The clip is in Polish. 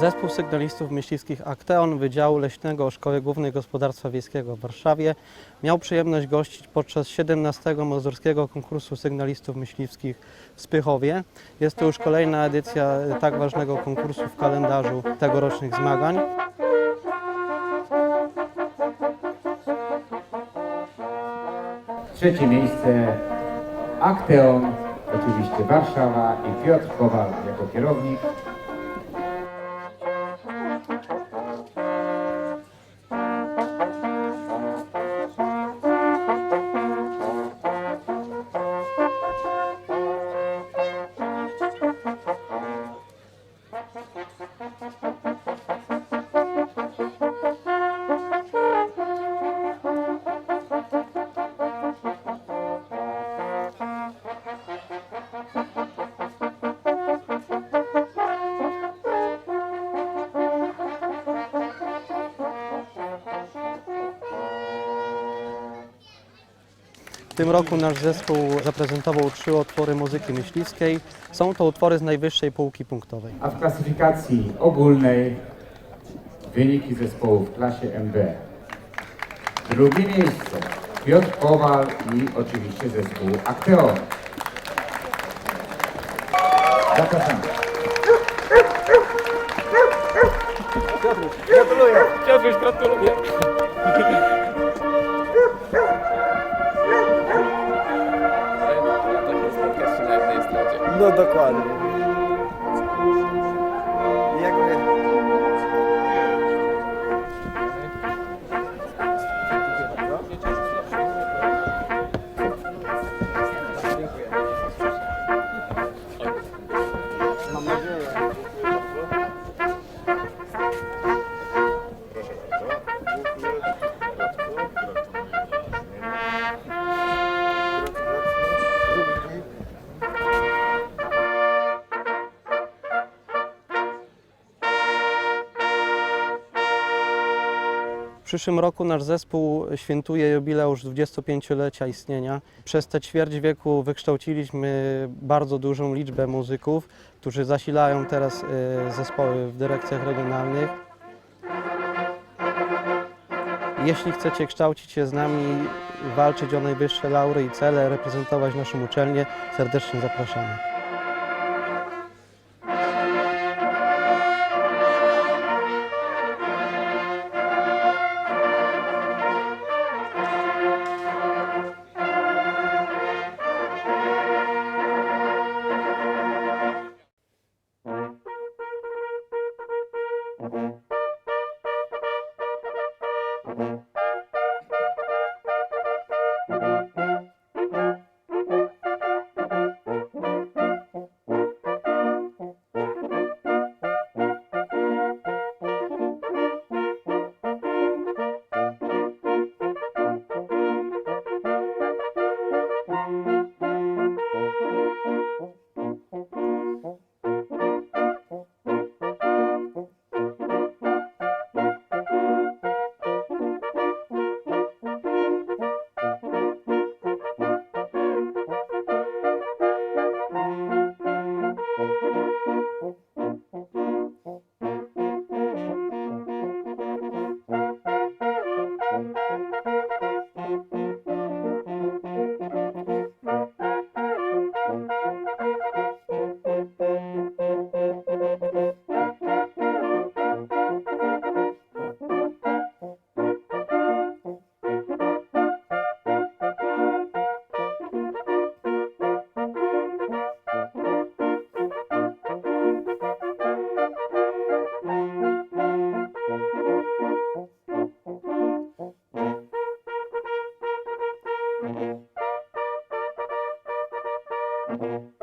Zespół sygnalistów myśliwskich Akteon Wydziału Leśnego Szkoły Głównej Gospodarstwa Wiejskiego w Warszawie miał przyjemność gościć podczas 17 Mazurskiego Konkursu Sygnalistów Myśliwskich w Spychowie. Jest to już kolejna edycja tak ważnego konkursu w kalendarzu tegorocznych zmagań. Trzecie miejsce Akteon, oczywiście Warszawa i Piotr Kowal jako kierownik. W tym roku nasz zespół zaprezentował trzy utwory muzyki myśliwskiej. Są to utwory z najwyższej półki punktowej. A w klasyfikacji ogólnej wyniki zespołu w klasie MB. Drugie miejsce Piotr Kowal i oczywiście zespół Akteon. Zapraszamy. Piotruś, gratuluję. Taki spotkać się na jednej. No dokładnie. Jakby... przyszłym roku nasz zespół świętuje jubileusz 25-lecia istnienia. Przez te ćwierć wieku wykształciliśmy bardzo dużą liczbę muzyków, którzy zasilają teraz e, zespoły w dyrekcjach regionalnych. Jeśli chcecie kształcić się z nami, walczyć o najwyższe laury i cele, reprezentować naszą uczelnię, serdecznie zapraszamy. Thank you. Thank you.